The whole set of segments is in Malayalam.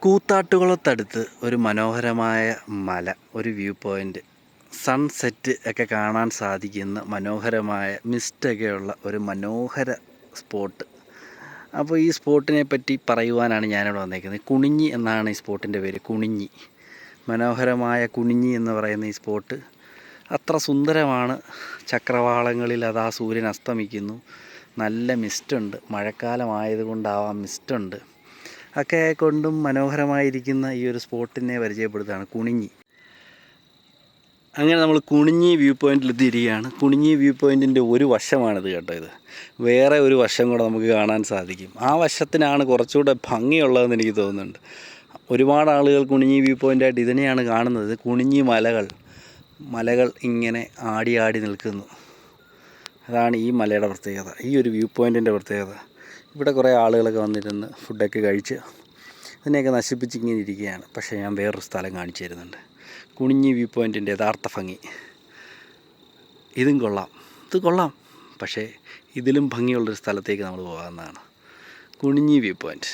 കൂത്താട്ടുകുളത്തടുത്ത് ഒരു മനോഹരമായ മല ഒരു വ്യൂ പോയിന്റ് സൺസെറ്റ് ഒക്കെ കാണാൻ സാധിക്കുന്ന മനോഹരമായ മിസ്റ്റൊക്കെയുള്ള ഒരു മനോഹര സ്പോട്ട് അപ്പോൾ ഈ സ്പോട്ടിനെ പറ്റി പറയുവാനാണ് ഞാനിവിടെ വന്നേക്കുന്നത്. കുണിഞ്ഞി എന്നാണ് ഈ സ്പോട്ടിന്റെ പേര്. കുണിഞ്ഞി. മനോഹരമായ കുണിഞ്ഞി എന്ന് പറയുന്ന ഈ സ്പോട്ട് അത്ര സുന്ദരമാണ്. ചക്രവാളങ്ങളിൽ അതാ സൂര്യൻ അസ്തമിക്കുന്നു. നല്ല മിസ്റ്റുണ്ട് മഴക്കാലമായതുകൊണ്ടാവാം മിസ്റ്റുണ്ട് ഒക്കെ കൊണ്ടും മനോഹരമായിരിക്കുന്ന ഈ ഒരു സ്പോട്ടിനെ പരിചയപ്പെടുത്തുകയാണ് കുണിഞ്ഞി. അങ്ങനെ നമ്മൾ കുണിഞ്ഞി വ്യൂ പോയിന്റിൽ എത്തിയിരിക്കുകയാണ്. കുണിഞ്ഞി വ്യൂ പോയിന്റിന്റെ ഒരു വശമാണിത് കേട്ടോ ഇത്. വേറെ ഒരു വശം കൂടെ നമുക്ക് കാണാൻ സാധിക്കും. ആ വശത്തിനാണ് കുറച്ചുകൂടെ ഭംഗിയുള്ളതെന്ന് എനിക്ക് തോന്നുന്നുണ്ട്. ഒരുപാട് ആളുകൾ കുണിഞ്ഞി വ്യൂ പോയിന്റായിട്ട് ഇതിനെയാണ് കാണുന്നത്. കുണിഞ്ഞി മലകൾ. മലകൾ ഇങ്ങനെ ആടി ആടി നിൽക്കുന്നു. അതാണ് ഈ മലയുടെ പ്രത്യേകത. ഈ ഒരു വ്യൂ പോയിന്റിന്റെ പ്രത്യേകത. ഇവിടെ കുറേ ആളുകളൊക്കെ വന്നിരുന്ന് ഫുഡൊക്കെ കഴിച്ച് ഇതിനെയൊക്കെ നശിപ്പിച്ചിങ്ങനെ ഇരിക്കുകയാണ്. പക്ഷേ ഞാൻ വേറൊരു സ്ഥലം കാണിച്ചു തരുന്നുണ്ട്. കുണിഞ്ഞി വ്യൂ പോയിന്റിന്റെ യഥാർത്ഥ ഭംഗി. ഇതും കൊള്ളാം. ഇത് കൊള്ളാം. പക്ഷേ ഇതിലും ഭംഗിയുള്ളൊരു സ്ഥലത്തേക്ക് നമ്മൾ പോകാവുന്നതാണ്. കുണിഞ്ഞി വ്യൂ പോയിന്റ്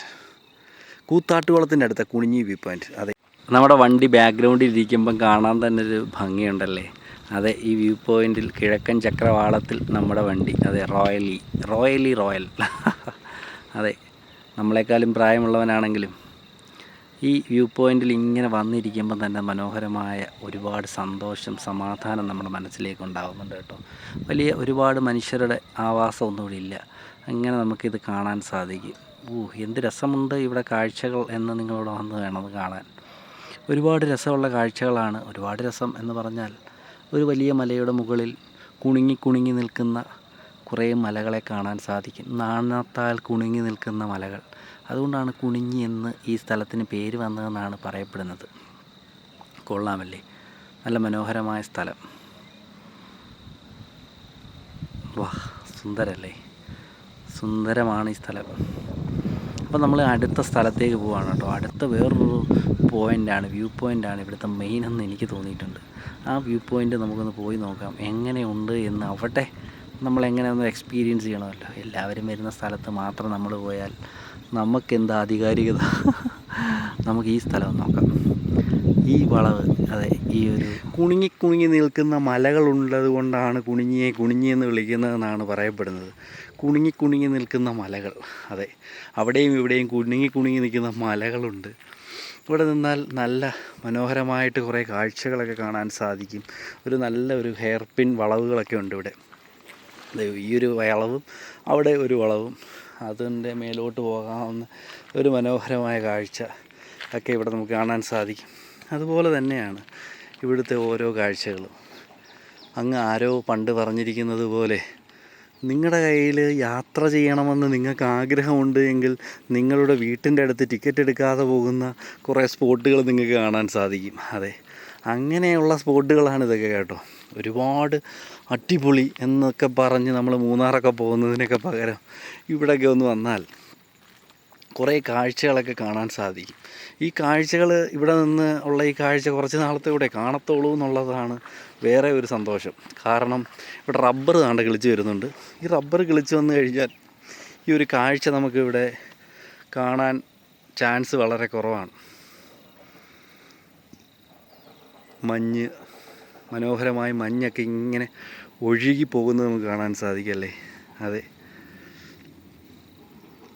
കൂത്താട്ടുകുളത്തിന്റെ അടുത്ത കുണിഞ്ഞി വ്യൂ പോയിന്റ് അതെ നമ്മുടെ വണ്ടി ബാക്ക്ഗ്രൗണ്ടിൽ ഇരിക്കുമ്പം കാണാൻ തന്നെ ഒരു ഭംഗിയുണ്ടല്ലേ? അതെ ഈ വ്യൂ പോയിന്റിൽ കിഴക്കൻ ചക്രവാളത്തിൽ നമ്മുടെ വണ്ടി. അതെ റോയലി. റോയലി റോയൽ. അതെ നമ്മളെക്കാളും പ്രായമുള്ളവനാണെങ്കിലും ഈ വ്യൂ പോയിന്റിൽ ഇങ്ങനെ വന്നിരിക്കുമ്പോൾ തന്നെ മനോഹരമായ ഒരുപാട് സന്തോഷം സമാധാനം നമ്മുടെ മനസ്സിലേക്ക് ഉണ്ടാകുന്നുണ്ട് കേട്ടോ. വലിയ ഒരുപാട് മനുഷ്യരുടെ ആവാസമൊന്നും ഇവിടെ ഇല്ല. അങ്ങനെ നമുക്കിത് കാണാൻ സാധിക്കും. ഓ എന്ത് രസമുണ്ട് ഇവിടെ കാഴ്ചകൾ എന്ന് നിങ്ങളോട് വന്ന് വേണം കാണാൻ. ഒരുപാട് രസമുള്ള കാഴ്ചകളാണ്. ഒരുപാട് രസം എന്ന് പറഞ്ഞാൽ ഒരു വലിയ മലയുടെ മുകളിൽ കുണുങ്ങി കുണുങ്ങി നിൽക്കുന്ന കുറേ മലകളെ കാണാൻ സാധിക്കും. നാണത്താൽ കുണുങ്ങി നിൽക്കുന്ന മലകൾ. അതുകൊണ്ടാണ് കുണിഞ്ഞി എന്ന് ഈ സ്ഥലത്തിന് പേര് വന്നതെന്നാണ് പറയപ്പെടുന്നത്. കൊള്ളാമല്ലേ? നല്ല മനോഹരമായ സ്ഥലം. വാ സുന്ദരല്ലേ? സുന്ദരമാണ് ഈ സ്ഥലം. അപ്പോൾ നമ്മൾ അടുത്ത സ്ഥലത്തേക്ക് പോവാണ് കേട്ടോ. അടുത്ത വേറൊരു പോയിന്റാണ് വ്യൂ പോയിന്റാണ് ഇവിടുത്തെ മെയിൻ എന്ന് എനിക്ക് തോന്നിയിട്ടുണ്ട്. ആ വ്യൂ പോയിന്റ് നമുക്കൊന്ന് പോയി നോക്കാം. എങ്ങനെയുണ്ട് എന്ന്. അവിടെ നമ്മൾ എങ്ങനെ ഒന്ന് എക്സ്പീരിയൻസ് ചെയ്യണമല്ലോ. എല്ലാവരും വരുന്ന സ്ഥലത്ത് മാത്രം നമ്മൾ പോയാൽ നമുക്കെന്താ ആധികാരികത? നമുക്ക് ഈ സ്ഥലം നോക്കാം. ഈ വളവ് അതെ ഈ ഒരു കുണുങ്ങി കുണുങ്ങി നിൽക്കുന്ന മലകളുള്ളത് കൊണ്ടാണ് കുണിഞ്ഞിയെ കുണിഞ്ഞി എന്ന് വിളിക്കുന്നതെന്നാണ് പറയപ്പെടുന്നത്. കുണുങ്ങി കുണുങ്ങി നിൽക്കുന്ന മലകൾ അതെ. അവിടെയും ഇവിടെയും കുണുങ്ങി കുണുങ്ങി നിൽക്കുന്ന മലകളുണ്ട്. ഇവിടെ നിന്നാൽ നല്ല മനോഹരമായിട്ട് കുറേ കാഴ്ചകളൊക്കെ കാണാൻ സാധിക്കും. ഒരു നല്ല ഒരു ഹെയർ പിൻ വളവുകളൊക്കെ ഉണ്ട് ഇവിടെ. ഈ ഒരു വളവും അവിടെ ഒരു വളവും. അതിന്റെ മേലോട്ട് പോകാവുന്ന ഒരു മനോഹരമായ കാഴ്ച ഒക്കെ ഇവിടെ നമുക്ക് കാണാൻ സാധിക്കും. അതുപോലെ തന്നെയാണ് ഇവിടുത്തെ ഓരോ കാഴ്ചകളും. അങ്ങ് ആരോ പണ്ട് പറഞ്ഞിരിക്കുന്നത് പോലെ നിങ്ങളുടെ കയ്യിൽ യാത്ര ചെയ്യണമെന്ന് നിങ്ങൾക്ക് ആഗ്രഹമുണ്ട് എങ്കിൽ നിങ്ങളുടെ വീട്ടിന്റെ അടുത്ത് ടിക്കറ്റ് എടുക്കാതെ പോകുന്ന കുറേ സ്പോട്ടുകൾ നിങ്ങൾക്ക് കാണാൻ സാധിക്കും. അതെ അങ്ങനെയുള്ള സ്പോട്ടുകളാണ് ഇതൊക്കെ കേട്ടോ. ഒരുപാട് അടിപൊളി എന്നൊക്കെ പറഞ്ഞ് നമ്മൾ മൂന്നാറൊക്കെ പോകുന്നതിനൊക്കെ പകരം ഇവിടെയൊക്കെ ഒന്ന് വന്നാൽ കുറേ കാഴ്ചകളൊക്കെ കാണാൻ സാധിക്കും. ഈ കാഴ്ചകൾ ഇവിടെ നിന്ന് ഉള്ള ഈ കാഴ്ച കുറച്ച് നാളത്തെ കൂടെ കാണത്തുള്ളൂ എന്നുള്ളതാണ് വേറെ ഒരു സന്തോഷം. കാരണം ഇവിടെ റബ്ബർ താണ്ട കിളിച്ച് വരുന്നുണ്ട്. ഈ റബ്ബർ കിളിച്ച് വന്നു കഴിഞ്ഞാൽ ഈ ഒരു കാഴ്ച നമുക്കിവിടെ കാണാൻ ചാൻസ് വളരെ കുറവാണ്. മഞ്ഞ് മനോഹരമായ മഞ്ഞൊക്കെ ഇങ്ങനെ ഒഴുകി പോകുന്നത് നമുക്ക് കാണാൻ സാധിക്കല്ലേ? അതെ.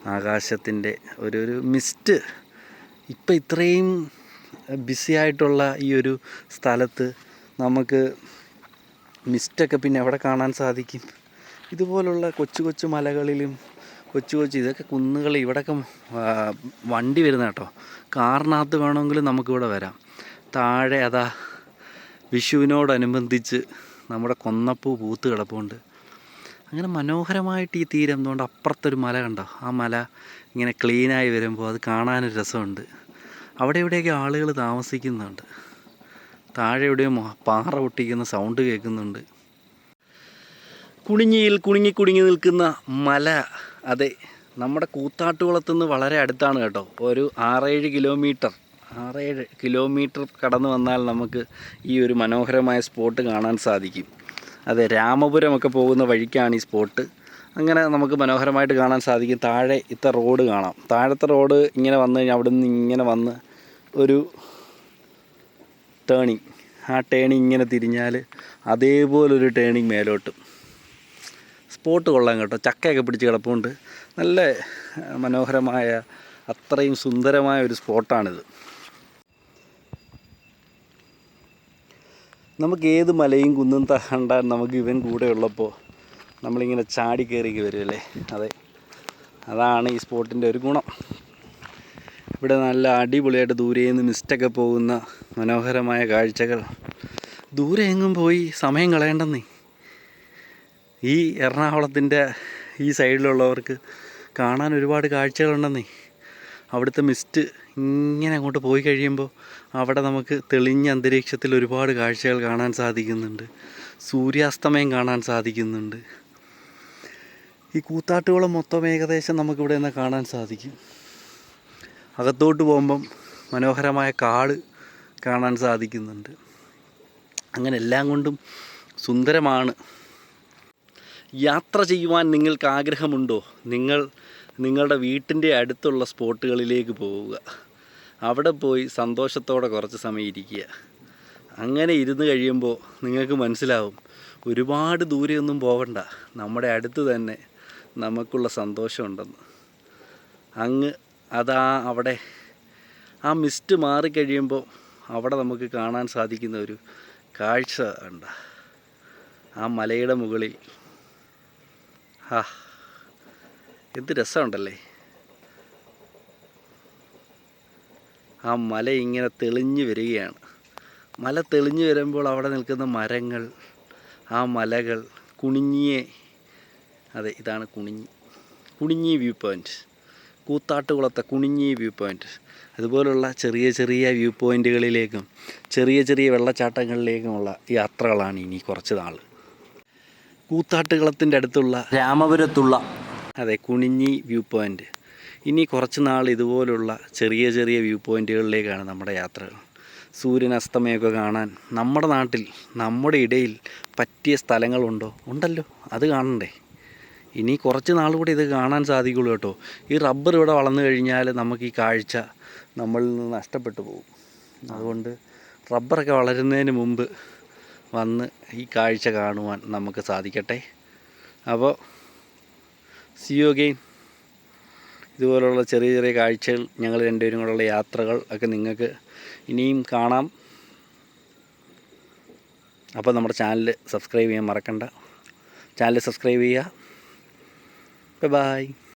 ആകാശത്തിന്റെ ഒരു ഒരു മിസ്റ്റ് ഇപ്പം ഇത്രയും ബിസി ആയിട്ടുള്ള ഈ ഒരു സ്ഥലത്ത് നമുക്ക് മിസ്റ്റൊക്കെ പിന്നെ എവിടെ കാണാൻ സാധിക്കും? ഇതുപോലുള്ള കൊച്ചു കൊച്ചു മലകളിലും കൊച്ചു കൊച്ചു ഇതൊക്കെ കുന്നുകൾ ഇവിടെയൊക്കെ വണ്ടി വരുന്ന കേട്ടോ. കാറിനകത്ത് വേണമെങ്കിൽ നമുക്കിവിടെ വരാം. താഴെ അതാ വിഷുവിനോടനുബന്ധിച്ച് നമ്മുടെ കൊന്നപ്പൂ പൂത്ത് കിടപ്പുണ്ട്. അങ്ങനെ മനോഹരമായിട്ട് ഈ തീരം എന്തുകൊണ്ട് അപ്പുറത്തൊരു മല കണ്ടോ? ആ മല ഇങ്ങനെ ക്ലീനായി വരുമ്പോൾ അത് കാണാനൊരു രസമുണ്ട്. അവിടെ ഇവിടെയൊക്കെ ആളുകൾ താമസിക്കുന്നുണ്ട്. താഴെ എവിടെയോ പാറ പൊട്ടിക്കുന്ന സൗണ്ട് കേൾക്കുന്നുണ്ട്. കുണിഞ്ഞിയിൽ കുണുങ്ങി കുടുങ്ങി നിൽക്കുന്ന മല. അതെ നമ്മുടെ കൂത്താട്ടുകുളത്തുനിന്ന് വളരെ അടുത്താണ് കേട്ടോ. ഒരു ആറേഴ് കിലോമീറ്റർ ആറേഴ് കിലോമീറ്റർ കടന്നു വന്നാൽ നമുക്ക് ഈ ഒരു മനോഹരമായ സ്പോട്ട് കാണാൻ സാധിക്കും. അതെ രാമപുരമൊക്കെ പോകുന്ന വഴിക്കാണ് ഈ സ്പോട്ട്. അങ്ങനെ നമുക്ക് മനോഹരമായിട്ട് കാണാൻ സാധിക്കും. താഴെ ഇത്ത റോഡ് കാണാം. താഴത്തെ റോഡ് ഇങ്ങനെ വന്നു കഴിഞ്ഞാൽ അവിടെ നിന്ന് ഇങ്ങനെ വന്ന് ഒരു ടേണിങ് ആ ടേണിങ് ഇങ്ങനെ തിരിഞ്ഞാൽ അതേപോലൊരു ടേണിങ് മേലോട്ട്. സ്പോട്ട് കൊള്ളാം കേട്ടോ. ചക്കയൊക്കെ പിടിച്ച് കിടപ്പുണ്ട്. നല്ല മനോഹരമായ അത്രയും സുന്ദരമായ ഒരു സ്പോട്ടാണിത്. നമുക്ക് ഏത് മലയും കുന്നും താണ്ടാൻ നമുക്ക് ഇവൻ കൂടെ ഉള്ളപ്പോൾ നമ്മളിങ്ങനെ ചാടി കയറി വരുമല്ലേ അതെ. അതാണ് ഈ സ്പോട്ടിന്റെ ഒരു ഗുണം. ഇവിടെ നല്ല അടിപൊളിയായിട്ട് ദൂരെ നിന്ന് മിസ്റ്റൊക്കെ പോകുന്ന മനോഹരമായ കാഴ്ചകൾ. ദൂരെ എങ്ങും പോയി സമയം കളയേണ്ടെന്നേ. ഈ എറണാകുളത്തിന്റെ ഈ സൈഡിലുള്ളവർക്ക് കാണാൻ ഒരുപാട് കാഴ്ചകളുണ്ടെന്നേ. അവിടുത്തെ മിസ്റ്റ് ഇങ്ങനെ അങ്ങോട്ട് പോയി കഴിയുമ്പോൾ അവിടെ നമുക്ക് തെളിഞ്ഞ അന്തരീക്ഷത്തിൽ ഒരുപാട് കാഴ്ചകൾ കാണാൻ സാധിക്കുന്നുണ്ട്. സൂര്യാസ്തമയം കാണാൻ സാധിക്കുന്നുണ്ട്. ഈ കൂത്താട്ടുകുളം മൊത്തം ഏകദേശം നമുക്കിവിടെ നിന്ന് കാണാൻ സാധിക്കും. അകത്തോട്ട് പോകുമ്പം മനോഹരമായ കാട് കാണാൻ സാധിക്കുന്നുണ്ട്. അങ്ങനെ എല്ലാം കൊണ്ടും സുന്ദരമാണ്. യാത്ര ചെയ്യുവാൻ നിങ്ങൾക്ക് ആഗ്രഹമുണ്ടോ? നിങ്ങൾ നിങ്ങളുടെ വീട്ടിന്റെ അടുത്തുള്ള സ്പോട്ടുകളിലേക്ക് പോവുക. അവിടെ പോയി സന്തോഷത്തോടെ കുറച്ച് സമയം ഇരിക്കുക. അങ്ങനെ ഇരുന്ന് കഴിയുമ്പോൾ നിങ്ങൾക്ക് മനസ്സിലാവും ഒരുപാട് ദൂരെയൊന്നും പോകണ്ട നമ്മുടെ അടുത്ത് തന്നെ നമുക്കുള്ള സന്തോഷമുണ്ടെന്ന്. അങ്ങ് അതാ അവിടെ ആ മിസ്റ്റ് മാറിക്കഴിയുമ്പോൾ അവിടെ നമുക്ക് കാണാൻ സാധിക്കുന്ന ഒരു കാഴ്ച ഉണ്ട് ആ മലയുടെ മുകളിൽ ആ എന്ത് രസമുണ്ടല്ലേ? ആ മല ഇങ്ങനെ തെളിഞ്ഞു വരികയാണ്. മല തെളിഞ്ഞു വരുമ്പോൾ അവിടെ നിൽക്കുന്ന മരങ്ങൾ ആ മലകൾ കുണിഞ്ഞിയെ അതെ ഇതാണ് കുണിഞ്ഞി കുണിഞ്ഞി വ്യൂ പോയിന്റ് കൂത്താട്ടുകുളത്തെ കുണിഞ്ഞി വ്യൂ പോയിന്റ് അതുപോലുള്ള ചെറിയ ചെറിയ വ്യൂ പോയിന്റുകളിലേക്കും ചെറിയ ചെറിയ വെള്ളച്ചാട്ടങ്ങളിലേക്കുമുള്ള യാത്രകളാണ് ഇനി കുറച്ച് നാൾ കൂത്താട്ടുകുളത്തിന്റെ അടുത്തുള്ള രാമപുരത്തുള്ള അതെ കുണിഞ്ഞി വ്യൂ പോയിന്റ് ഇനി കുറച്ച് നാൾ ഇതുപോലുള്ള ചെറിയ ചെറിയ വ്യൂ പോയിന്റുകളിലേക്കാണ് നമ്മുടെ യാത്രകൾ. സൂര്യൻ അസ്തമയമൊക്കെ കാണാൻ നമ്മുടെ നാട്ടിൽ നമ്മുടെ ഇടയിൽ പറ്റിയ സ്ഥലങ്ങളുണ്ടോ? ഉണ്ടല്ലോ അത് കാണണ്ടേ? ഇനി കുറച്ച് നാൾ കൂടി ഇത് കാണാൻ സാധിക്കുള്ളൂ കേട്ടോ. ഈ റബ്ബർ ഇവിടെ വളർന്നു കഴിഞ്ഞാൽ നമുക്ക് ഈ കാഴ്ച നമ്മളിൽ നിന്ന് നഷ്ടപ്പെട്ടു പോകും. അതുകൊണ്ട് റബ്ബറൊക്കെ വളരുന്നതിന് മുമ്പ് വന്ന് ഈ കാഴ്ച കാണുവാൻ നമുക്ക് സാധിക്കട്ടെ. അപ്പോൾ സിയോ ഗെയിം ഇതുപോലുള്ള ചെറിയ ചെറിയ കാഴ്ചകൾ ഞങ്ങൾ രണ്ടുപേരും കൂടെയുള്ള യാത്രകൾ ഒക്കെ നിങ്ങൾക്ക് ഇനിയും കാണാം. അപ്പോൾ നമ്മുടെ ചാനൽ സബ്സ്ക്രൈബ് ചെയ്യാൻ മറക്കണ്ട. ചാനൽ സബ്സ്ക്രൈബ് ചെയ്യുക. ബൈ